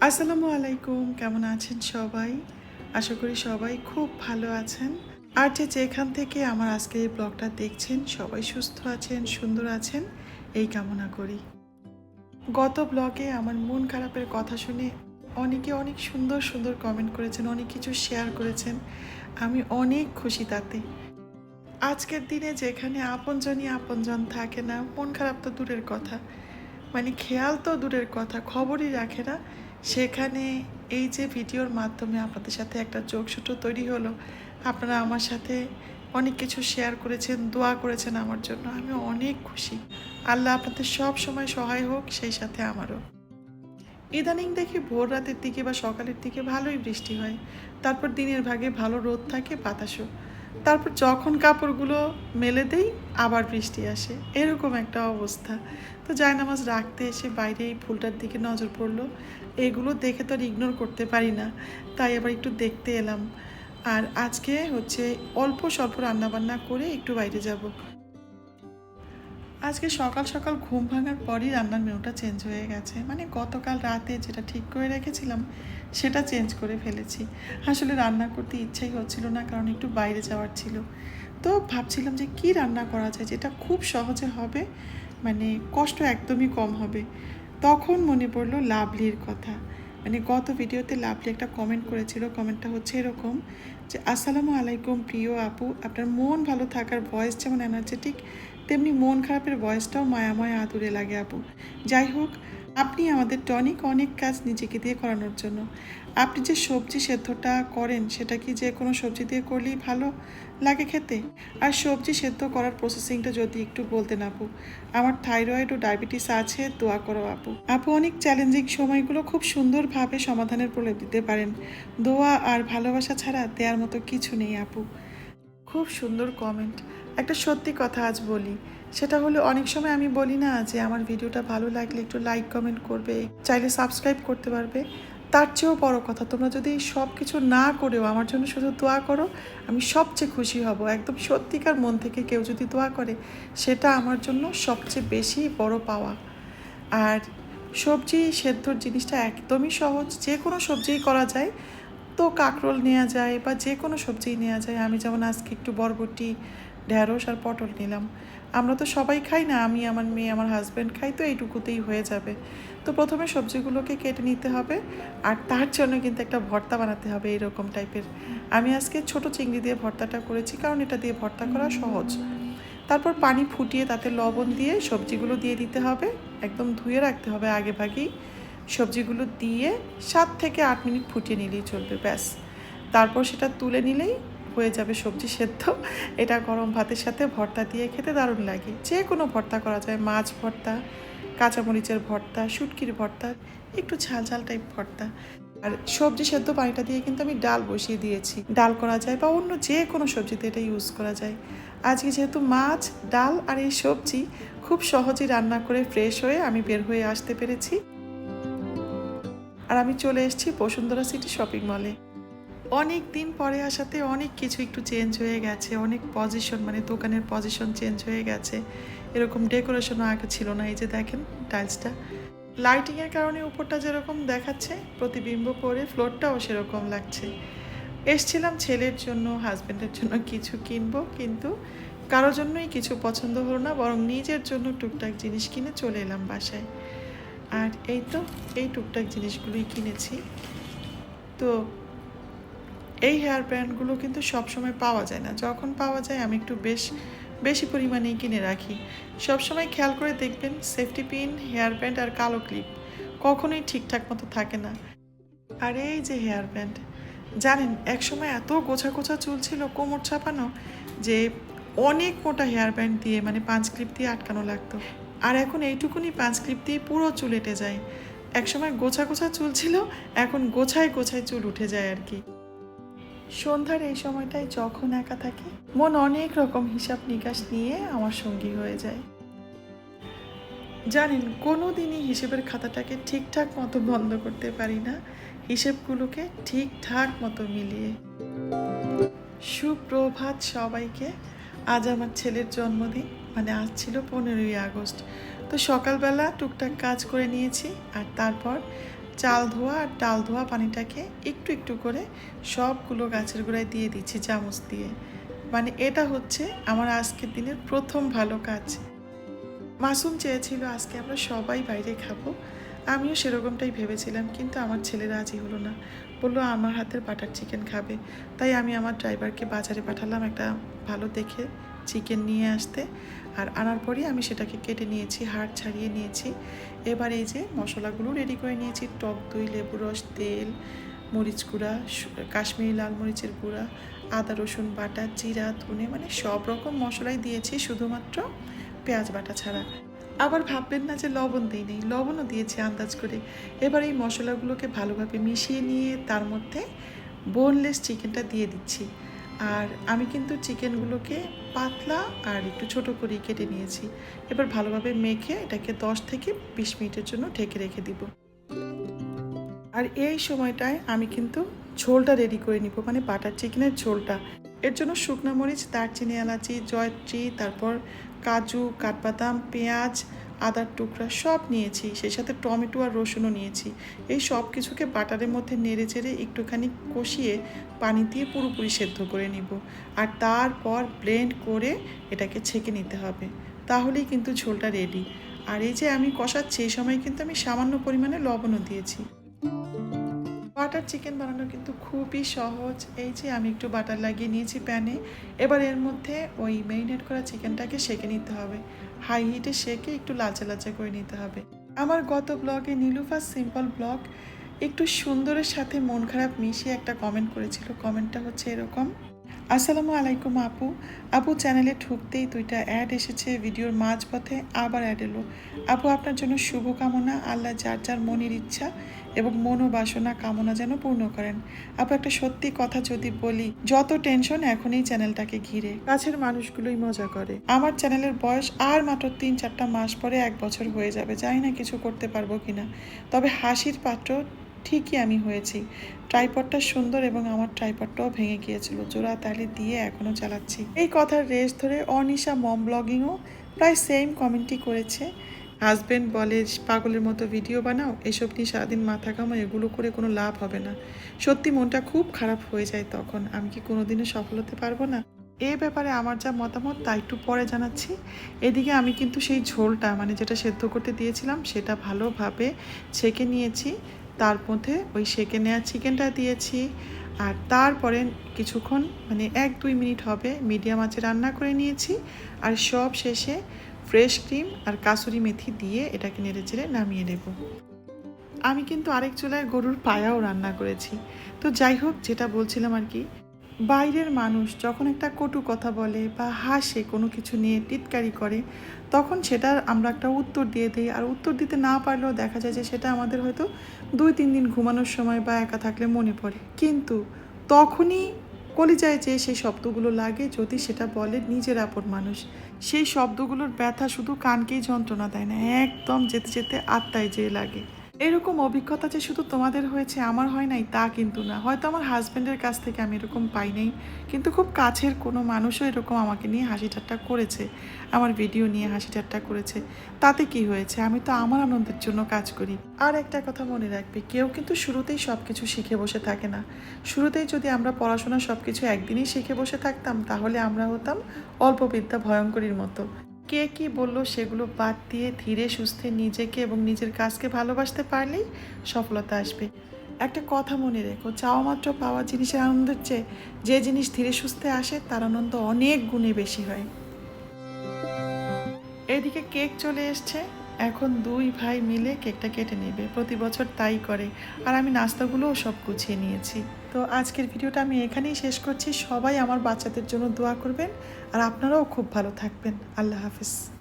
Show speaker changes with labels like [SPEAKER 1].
[SPEAKER 1] আসসালামু আলাইকুম, কেমন আছেন সবাই? আশা করি সবাই খুব ভালো আছেন। আর যে যেখান থেকে আমার আজকের এই ব্লগটা দেখছেন, সবাই সুস্থ আছেন, সুন্দর আছেন, এই কামনা করি। গত ব্লগে আমার মন খারাপের কথা শুনে অনেকে অনেক সুন্দর সুন্দর কমেন্ট করেছেন, অনেক কিছু শেয়ার করেছেন। আমি অনেক খুশি তাতে। আজকের দিনে যেখানে আপনজনই আপনজন থাকে না, মন খারাপ তো দূরের কথা। মানে খেয়াল তো দূরের কথা, খবরই রাখে না। সেখানে এই যে ভিডিওর মাধ্যমে আপনাদের সাথে একটা যোগসূত্র তৈরি হলো, আপনারা আমার সাথে অনেক কিছু শেয়ার করেছেন, দোয়া করেছেন আমার জন্য আমি অনেক খুশি। আল্লাহ আপনাদের সব সময় সহায় হোক, সেই সাথে আমারও। ইদানিং দেখি ভোর রাতের দিকে বা সকালের দিকে ভালোই বৃষ্টি হয়, তারপর দিনের ভাগে ভালো রোদ থাকে, বাতাসও। তারপর যখন কাপড়গুলো মেলে দেই, আবার বৃষ্টি আসে। এরকম একটা অবস্থা। তো জায়নামাজ রাখতে এসে বাইরে এই ফুলটার দিকে নজর পড়ল। এগুলো দেখে তো আর ইগনোর করতে পারি না। তাই আবার একটু দেখতে এলাম। আর আজকে হচ্ছে অল্প স্বল্প রান্নাবান্না করে একটু বাইরে যাব। আজকে সকাল সকাল ঘুম ভাঙার পরই রান্নার মেনুটা চেঞ্জ হয়ে গেছে। মানে গতকাল রাতে যেটা ঠিক করে রেখেছিলাম, সেটা চেঞ্জ করে ফেলেছি। আসলে রান্না করতে ইচ্ছাই হচ্ছিল না, কারণ একটু বাইরে যাওয়ার ছিল। তো ভাবছিলাম যে কি রান্না করা যায়, যেটা খুব সহজে হবে মানে কষ্ট একদমই কম হবে। তখন মনে পড়ল লাভলির কথা। মানে গত ভিডিওতে লাভলি একটা কমেন্ট করেছিল কমেন্টটা হচ্ছে এরকম যে, আসসালামু আলাইকুম প্রিয় আপু, আপনার মন ভালো থাকার ভয়েস যেমন এনার্জেটিক তেমনি মন খারাপের ভয়েসটাও মায়াময় আদুরে লাগে আপু। যাই হোক, আপনি আমাদের টনিক অনেক কাজ নিজেকে দিয়ে করানোর জন্য। আপনি যে সবজি সেদ্ধটা করেন, সেটা কি যে কোনো সবজি দিয়ে করলেই ভালো লাগে খেতে? আর সবজি সেদ্ধ করার প্রসেসিংটা যদি একটু বলতেন আপু। আমার থাইরয়েড ও ডায়াবেটিস আছে, দোয়া করো আপু। আপু, অনেক চ্যালেঞ্জিং সময়গুলো খুব সুন্দরভাবে সমাধানের প্রলেপ দিতে পারেন। দোয়া আর ভালোবাসা ছাড়া দেওয়ার মতো কিছু নেই আপু। খুব সুন্দর কমেন্ট একটা সত্যি কথা আজ বলি, সেটা হলো অনেক সময় আমি বলি না যে আমার ভিডিওটা ভালো লাগলে একটু লাইক কমেন্ট করবে, চাইলে সাবস্ক্রাইব করতে পারবে। তার চেয়েও বড় কথা, তোমরা যদি সব কিছু না করেও আমার জন্য শুধু দোয়া করো, আমি সবচেয়ে খুশি হব। একদম সত্যিকার মন থেকে কেউ যদি দোয়া করে, সেটা আমার জন্য সবচেয়ে বেশি বড় পাওয়া। আর সবজি সেদ্ধর জিনিসটা একদমই সহজ যে কোনো সবজিই করা যায়। তো কাঁকরোল নেওয়া যায় বা যে কোনো সবজিই নেওয়া যায়। আমি যেমন আজকে একটু বরবটি, ঢ্যাঁড়স আর পটল নিলাম। আমরা তো সবাই খাই না, আমি, আমার মেয়ে, আমার হাজব্যান্ড খাই, তো এইটুকুতেই হয়ে যাবে। তো প্রথমে সবজিগুলোকে কেটে নিতে হবে আর তার জন্য কিন্তু একটা ভর্তা বানাতে হবে এরকম টাইপের। আমি আজকে ছোট চিংড়ি দিয়ে ভর্তাটা করেছি, কারণ এটা দিয়ে ভর্তা করা সহজ। তারপর পানি ফুটিয়ে তাতে লবণ দিয়ে সবজিগুলো দিয়ে দিতে হবে, একদম ধুয়ে রাখতে হবে আগে ভাগেই। সবজিগুলো দিয়ে সাত থেকে আট মিনিট ফুটিয়ে নিলেই চলবে, ব্যাস। তারপর সেটা তুলে নিলেই হয়ে যাবে সবজি সেদ্ধ। এটা গরম ভাতের সাথে ভর্তা দিয়ে খেতে দারুণ লাগে। যে কোনো ভর্তা করা যায়, মাছ ভর্তা, কাঁচামরিচের ভর্তা, শুটকির ভর্তা, একটু ঝাল ঝাল টাইপ ভর্তা। আর সবজি সেদ্ধ পানিটা দিয়ে কিন্তু আমি ডাল বসিয়ে দিয়েছি। ডাল করা যায় বা অন্য যে কোনো সবজিতে এটা ইউজ করা যায়। আজকে যেহেতু মাছ, ডাল আর এই সবজি খুব সহজেই রান্না করে ফ্রেশ হয়ে আমি বের হয়ে আসতে পেরেছি। আর আমি চলে এসেছি বসুন্ধরা সিটি শপিং মলে। অনেক দিন পরে আসাতে অনেক কিছু একটু চেঞ্জ হয়ে গেছে, অনেক পজিশন মানে দোকানের পজিশন চেঞ্জ হয়ে গেছে। এরকম ডেকোরেশনও আগে ছিল না, এই যে দেখেন টাইলসটা লাইটিংয়ের কারণে উপরটা যেরকম দেখাচ্ছে, প্রতিবিম্ব পরে ফ্লোরটাও সেরকম লাগছে। এসছিলাম ছেলের জন্য হাজব্যান্ডের জন্য কিছু কিনবো, কিন্তু কারোর জন্যই কিছু পছন্দ হলো না, বরং নিজের জন্য টুকটাক জিনিস কিনে চলে এলাম বাসায়। আর এই তো, এই টুকটাক জিনিসগুলোই কিনেছি। তো এই হেয়ার ব্যান্ডগুলো কিন্তু সবসময় পাওয়া যায় না। যখন পাওয়া যায়, আমি একটু বেশ, বেশি পরিমাণেই কিনে রাখি। সব সময় খেয়াল করে দেখবেন সেফটি পিন হেয়ার ব্যান্ড আর কালো ক্লিপ কখনোই ঠিকঠাক মতো থাকে না। আর এই যে হেয়ার ব্যান্ড জানেন এক সময় এত গোছা গোছা চুল ছিল, কোমর ছাপানো, যে অনেক মোটা হেয়ার ব্যান্ড দিয়ে মানে পাঁচ ক্লিপ দিয়ে আটকানো লাগতো। আর এখন এইটুকুনি পাঁচ ক্লিপ দিয়ে পুরো চুল এঁটে যায়। একসময় গোছা গোছা চুল ছিল, এখন গোছায় গোছায় চুল উঠে যায় আর কি। সন্ধ্যার এই সময়টায় যখন একা থাকি, মন অনেক রকম হিসাব নিকাশ নিয়ে আমার সঙ্গী হয়ে যায়। জানেন কোনো দিনই হিসেবের খাতাটাকে ঠিকঠাক মতো বন্ধ করতে পারি না, হিসেবগুলোকে ঠিকঠাক মতো মিলিয়ে। সুপ্রভাত সবাইকে, আজ আমার ছেলের জন্মদিন। মানে আজ ছিল পনেরোই আগস্ট। তো সকালবেলা টুকটাক কাজ করে নিয়েছি আর তারপর চাল ধোয়া আর ডাল ধোয়া পানিটাকে একটু একটু করে সবগুলো গাছের গোড়ায় দিয়ে দিচ্ছি চামচ দিয়ে। মানে এটা হচ্ছে আমার আজকের দিনের প্রথম ভালো কাজ। মাসুম চেয়েছিল আজকে আমরা সবাই বাইরে খাব। আমিও সেরকমটাই ভেবেছিলাম, কিন্তু আমার ছেলে রাজি হলো না। বলল, আমার হাতের বাটার চিকেন খাবে। তাই আমি আমার ড্রাইভারকে বাজারে পাঠালাম একটা ভালো দেখে। চিকেন নিয়ে আসতে। আর আনার পরই আমি সেটাকে কেটে নিয়েছি, হাড় ছাড়িয়ে নিয়েছি। এবার এই যে মশলাগুলো রেডি করে নিয়েছি। টক দই, লেবু রস, তেল, মরিচ গুঁড়া কাশ্মীরি লাল মরিচের গুঁড়া, আদা, রসুন, বাটা, জিরা, ধনে মানে সব রকম মশলাই দিয়েছি শুধুমাত্র পেঁয়াজ বাটা ছাড়া। আবার ভাববেন না যে লবণ দিই নেই, লবণও দিয়েছি আন্দাজ করে। এবার এই মশলাগুলোকে ভালোভাবে মিশিয়ে নিয়ে তার মধ্যে বোনলেস চিকেনটা দিয়ে দিচ্ছি। আর আমি কিন্তু চিকেনগুলোকে পাতলা আর একটু ছোট করে কেটে নিয়েছি। এবার ভালোভাবে মেখে এটাকে দশ থেকে বিশ মিনিটের জন্য ঢেকে রেখে দিব। আর এই সময়টায় আমি কিন্তু ঝোলটা রেডি করে নিব মানে বাটার চিকেনের ঝোলটা। এর জন্য শুকনো মরিচ, দারচিনি, এলাচি, জয়ত্রী, তারপর কাজু, কাঠবাদাম, পেঁয়াজ আদার টুকরা সব নিয়েছি, সেই সাথে টমেটো আর রসুনও নিয়েছি। এই সব কিছুকে বাটারের মধ্যে নেড়ে চেড়ে একটুখানি কষিয়ে পানি দিয়ে পুরোপুরি সেদ্ধ করে নিব। আর তারপর ব্লেন্ড করে এটাকে ছেঁকে নিতে হবে। তাহলেই কিন্তু ঝোলটা রেডি আর এই যে আমি কষাচ্ছি, এই সময় কিন্তু আমি সামান্য পরিমাণে লবণও দিয়েছি। বাটার চিকেন বানানো কিন্তু খুবই সহজ। এই যে আমি একটু বাটার লাগিয়ে নিয়েছি প্যানে। এবার এর মধ্যে ওই মেরিনেট করা চিকেনটাকে সেকে নিতে হবে। হাই হিটে সেকে একটু লাচা লাচা করে নিতে হবে। আমার গত ব্লগে নীলুফার সিম্পল ব্লগ একটু সুন্দরের সাথে মন খারাপ মিশিয়ে একটা কমেন্ট করেছিল। কমেন্টটা হচ্ছে এরকম আসসালামু আলাইকুম আপু। আপু চ্যানেলে ঢুকতেই দুইটা অ্যাড এসেছে, ভিডিওর মাঝপথে আবার অ্যাড এলো। আপু, আপনার জন্য শুভকামনা, আল্লাহ যার যার মনের ইচ্ছা এবং মনোবাসনা কামনা যেন পূর্ণ করেন। আপু, একটা সত্যি কথা যদি বলি, যত টেনশন এখন এই চ্যানেলটাকে ঘিরে। কাছের মানুষগুলোই মজা করে। আমার চ্যানেলের বয়স আর মাত্র তিন চারটা মাস পরে এক বছর হয়ে যাবে, জানি না কিছু করতে পারব কিনা। তবে হাসির পাত্র ঠিকই আমি হয়েছি। ট্রাইপডটা সুন্দর এবং আমার ট্রাইপডটাও ভেঙে গিয়েছিল। জোড়া তালি দিয়ে এখনও চালাচ্ছি। এই কথার রেস ধরে অনিশা মম ব্লগিংও প্রায় সেম কমেন্টই করেছে। হাজবেন্ড বলে, পাগলের মতো ভিডিও বানাও, এসব নিয়ে সারাদিন মাথা কামো এগুলো করে কোনো লাভ হবে না। সত্যি মনটা খুব খারাপ হয়ে যায় তখন। আমি কি কোনোদিনও সফল হতে পারব না? এ ব্যাপারে আমার যা মতামত তা একটু পরে জানাচ্ছি। এদিকে আমি কিন্তু সেই ঝোলটা মানে যেটা সেদ্ধ করতে দিয়েছিলাম, সেটা ভালোভাবে ছেঁকে নিয়েছি। তার মধ্যে ওই সেঁকে নেওয়া চিকেনটা দিয়েছি। আর তারপরে কিছুক্ষণ মানে এক দুই মিনিট হবে, মিডিয়াম আঁচে রান্না করে নিয়েছি। আর সব শেষে ফ্রেশ ক্রিম আর কাসুরি মেথি দিয়ে এটাকে নেড়ে চেড়ে নামিয়ে নেব। আমি কিন্তু আরেক চুলায় গরুর পায়াও রান্না করেছি। তো যাই হোক, যেটা বলছিলাম আর কি বাইরের মানুষ যখন একটা কটু কথা বলে বা হাসে, কোনো কিছু নিয়ে টিটকারি করে, তখন সেটার আমরা একটা উত্তর দিয়ে দিই। আর উত্তর দিতে না পারলেও দেখা যায় যে সেটা আমাদের হয়তো দুই, তিন দিন ঘুমানোর সময় বা একা থাকলে মনে পড়ে। কিন্তু তখনই কলিজায় যে সেই শব্দগুলো লাগে, যদি সেটা বলে নিজের আপন মানুষ, সেই শব্দগুলোর ব্যথা শুধু কানকেই যন্ত্রণা দেয় না, একদম যেতে যেতে আত্মায় যেয়ে লাগে। এরকম অভিজ্ঞতা যে শুধু তোমাদের হয়েছে, আমার হয় নাই, তা কিন্তু না। হয়তো আমার হাজব্যান্ডের কাছ থেকে আমি এরকম পাই নাই, কিন্তু খুব কাছের কোনো মানুষও এরকম আমাকে নিয়ে হাসি ঠাট্টা করেছে, আমার ভিডিও নিয়ে হাসি ঠাট্টা করেছে। তাতে কি হয়েছে? আমি তো আমার আনন্দের জন্য কাজ করি। আর একটা কথা মনে রাখবে, কেউ কিন্তু শুরুতেই সব কিছু শিখে বসে থাকে না। শুরুতেই যদি আমরা পড়াশোনা সব কিছু একদিনই শিখে বসে থাকতাম, তাহলে আমরা হতাম অল্প বিদ্যা ভয়ঙ্করীর মতো। কে কি বলল সেগুলো বাদ দিয়ে ধীরে, সুস্থে নিজেকে এবং নিজের কাজকে ভালোবাসতে পারলেই সফলতা আসবে। একটা কথা মনে রেখো, চাওয়া মাত্র পাওয়া জিনিসের আনন্দের চেয়ে যে জিনিস ধীরে, সুস্থে আসে তার আনন্দ অনেক গুণে বেশি হয়। এদিকে কেক চলে এসছে। এখন দুই ভাই মিলে কেকটা কেটে নেবে। প্রতি বছর তাই করে। আর আমি নাস্তাগুলোও সব গুছিয়ে নিয়েছি। তো আজকের ভিডিওটা আমি এখানেই শেষ করছি। সবাই আমার বাচ্চাদের জন্য দোয়া করবেন। আর আপনারাও খুব ভালো থাকবেন। আল্লাহ হাফিজ।